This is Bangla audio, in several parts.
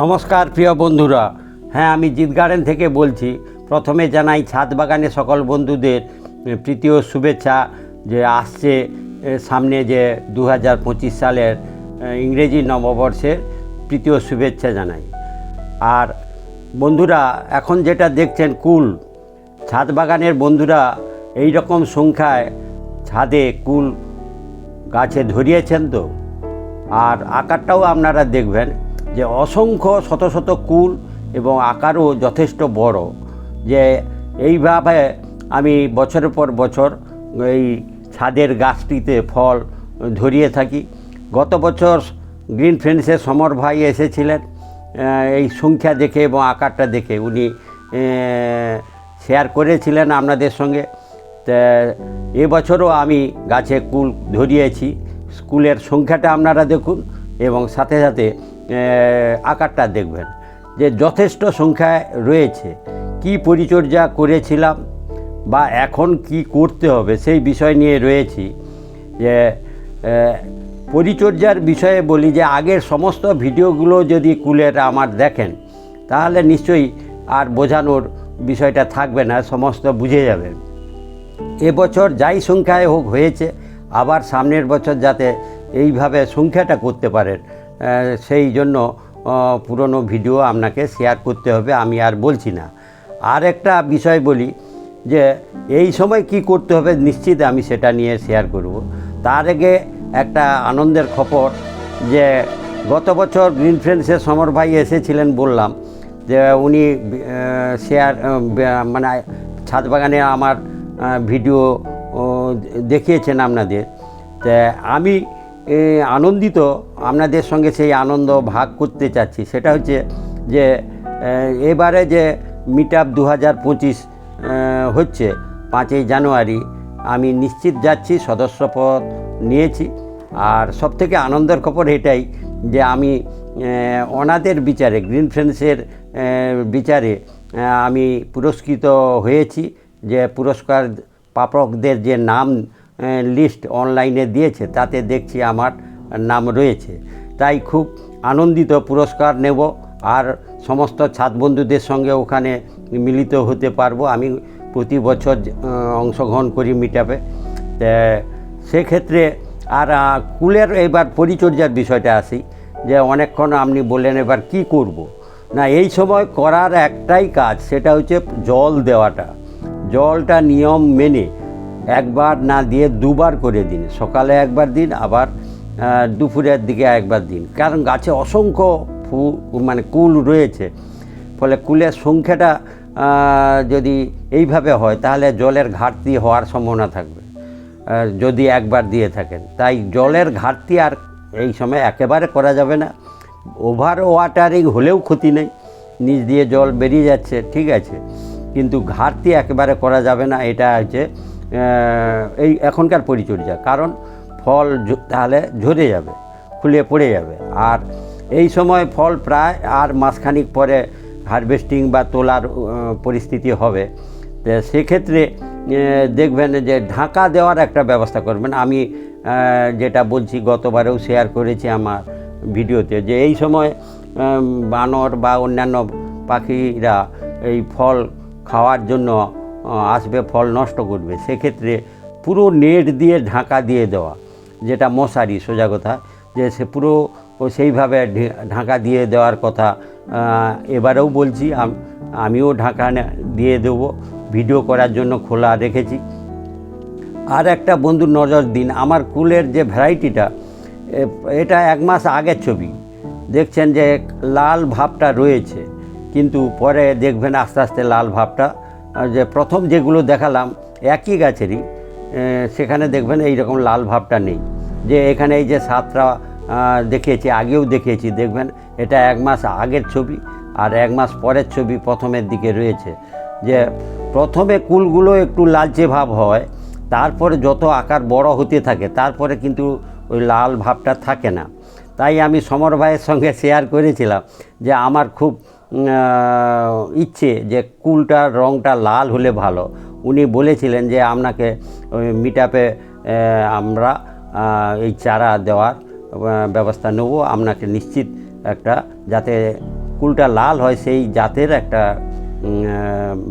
নমস্কার, প্রিয় বন্ধুরা। হ্যাঁ আমি জিত গার্ডেন থেকে বলছি। প্রথমে জানাই ছাদ বাগানে সকল বন্ধুদের ও শুভেচ্ছা যে আসছে সামনে যে দু পঁচিশ সালের ইংরেজি নববর্ষের ও শুভেচ্ছা জানাই। আর বন্ধুরা, এখন যেটা দেখছেন কুল, ছাদ বাগানের বন্ধুরা এই রকম সংখ্যায় ছাদে কুল গাছে ধরিয়েছেন তো। আর আকারটাও আপনারা দেখবেন। যে অসংখ্য শত শত কুল এবং আকারও যথেষ্ট বড়, যে এইভাবে আমি বছরের পর বছর এই ছাদের গাছটিতে ফল ধরিয়ে থাকি। গত বছর গ্রিন ফ্রেন্ডসের সমর ভাই এসেছিলেন এই সংখ্যা দেখে এবং আকারটা দেখে। উনি শেয়ার করেছিলেন আপনাদের সঙ্গে। এবছরও আমি গাছে কুল ধরিয়েছি। স্কুলের সংখ্যাটা আপনারা দেখুন এবং সাথে সাথে আকারটা দেখবেন যে যথেষ্ট সংখ্যায় রয়েছে। কি পরিচর্যা করেছিলাম বা এখন কি করতে হবে সেই বিষয় নিয়ে রয়েছি। যে পরিচর্যার বিষয়ে বলি যে, আগের সমস্ত ভিডিওগুলো যদি কুলের আমার দেখেন, তাহলে নিশ্চয়ই আর বোঝানোর বিষয়টা থাকবে না, সমস্ত বুঝে যাবেন। এবছর যাই সংখ্যায় হোক হয়েছে, আবার সামনের বছর যাতে এইভাবে সংখ্যাটা করতে পারেন সেই জন্য পুরনো ভিডিও আপনাকে শেয়ার করতে হবে, আমি আর বলছি না। আর একটা বিষয় বলি, যে এই সময় কি করতে হবে নিশ্চিত আমি সেটা নিয়ে শেয়ার করব। তার আগে একটা আনন্দের খবর, যে গত বছর গ্রিন ফ্রেন্ডসের সমর ভাই এসেছিলেন বললাম, যে উনি শেয়ার মানে ছাদ বাগানে আমার ভিডিও দেখিয়েছেন আপনাদের। তা আমি আনন্দিত আপনাদের সঙ্গে সেই আনন্দ ভাগ করতে চাচ্ছি। সেটা হচ্ছে যে এবারে যে মিট আপ দু হাজার পঁচিশ হচ্ছে পাঁচই জানুয়ারি আমি নিশ্চিত যাচ্ছি সদস্যপদ নিয়েছি। আর সবথেকে আনন্দের খবর এটাই যে আমি আহ, ওনাদের বিচারে গ্রিন ফ্রেন্ডসের বিচারে আমি পুরস্কৃত হয়েছি। যে পুরস্কার প্রাপকদের যে নাম লিস্ট অনলাইনে দিয়েছে, তাতে দেখছি আমার নাম রয়েছে। তাই খুব আনন্দিত পুরস্কার নেব আর সমস্ত ছাদ বন্ধুদের সঙ্গে ওখানে মিলিত হতে পারব। আমি প্রতি বছর অংশগ্রহণ করি মিটাপে সেক্ষেত্রে আর কুলের এবার পরিচর্যার বিষয়টা আসি, যে অনেকক্ষণ আপনি বললেন এবার কি করব। না, এই সময় করার একটাই কাজ, সেটা হচ্ছে জল দেওয়াটা। জলটা নিয়ম মেনে একবার না দিয়ে দুবার করে দিন। সকালে একবার দিন, আবার দুপুরের দিকে একবার দিন। কারণ গাছে অসংখ্য ফু মানে কুল রয়েছে। ফলে কুলের সংখ্যাটা যদি এইভাবে হয়, তাহলে জলের ঘাটতি হওয়ার সম্ভাবনা থাকবে। যদি একবার দিয়ে থাকেন। তাই জলের ঘাটতি আর এই সময় একেবারে করা যাবে না। ওভার ওয়াটারিং হলেও ক্ষতি নেই। নিচ দিয়ে জল বেরিয়ে যাচ্ছে, ঠিক আছে। কিন্তু ঘাটতি একেবারে করা যাবে না। এটা হচ্ছে এই এখনকার পরিচর্যা। কারণ ফল তাহলে ঝরে যাবে খুলে পড়ে যাবে। আর এই সময় ফল প্রায় আর মাসখানিক পরে হারভেস্টিং বা তোলার পরিস্থিতি হবে। সেক্ষেত্রে দেখবেন যে ঢাকা দেওয়ার একটা ব্যবস্থা করবেন। আমি যেটা বলছি, গতবারেও শেয়ার করেছি আমার ভিডিওতে যে এই সময় বানর বা অন্যান্য পাখিরা এই ফল খাওয়ার জন্য আসবে, ফল নষ্ট করবে। সেক্ষেত্রে পুরো নেট দিয়ে ঢাকা দিয়ে দেওয়া, যেটা মশারি, সোজা কথা, যে সে পুরো সেইভাবে ঢাকা দিয়ে দেওয়ার কথা এবারেও বলছি আমিও ঢাকা দিয়ে দেবো। ভিডিও করার জন্য খোলা রেখেছি। আর একটা বন্ধুর নজর দিন, আমার কুলের যে ভ্যারাইটিটা এটা এক মাস আগের ছবি। দেখছেন যে লাল ভাবটা রয়েছে, কিন্তু পরে দেখবেন আস্তে আস্তে লাল ভাবটা যে প্রথম যেগুলো দেখালাম, একই গাছেরই সেখানে দেখবেন এই রকম লাল ভাবটা নেই। যে এখানে এই যে সাতটা দেখিয়েছি, আগেও দেখিয়েছি, দেখবেন এটা এক মাস আগের ছবি আর এক মাস পরের ছবি প্রথমের দিকে রয়েছে। যে প্রথমে কুলগুলো একটু লালচে ভাব হয়, তারপরে যত আকার বড় হতে থাকে, তারপরে কিন্তু ওই লাল ভাবটা থাকে না। তাই আমি সমর ভাইয়ের সঙ্গে শেয়ার করেছিলাম যে আমার খুব ইচ্ছে যে কুলটার রঙটা লাল হলে ভালো। উনি বলেছিলেন যে আপনাকে মিটাপে আমরা এই চারা দেওয়ার ব্যবস্থা নেব। আপনাকে নিশ্চিত একটা যাতে কুলটা লাল হয়, সেই জাতের একটা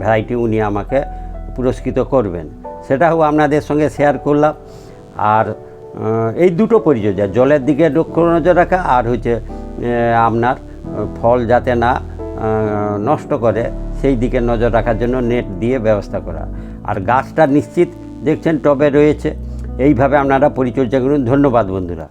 ভ্যারাইটি উনি আমাকে পুরস্কৃত করবেন। সেটাও আপনাদের সঙ্গে শেয়ার করলাম। আর এই দুটো পরিচর্যা, জলের দিকে লক্ষ্য নজর রাখা আর হচ্ছে আপনার ফল যাতে না নষ্ট করে, সেই দিকে নজর রাখার জন্য নেট দিয়ে ব্যবস্থা করা। আর গাছটা নিশ্চিত দেখছেন টবে রয়েছে। এইভাবে আপনারা পরিচর্যা করুন। ধন্যবাদ বন্ধুরা।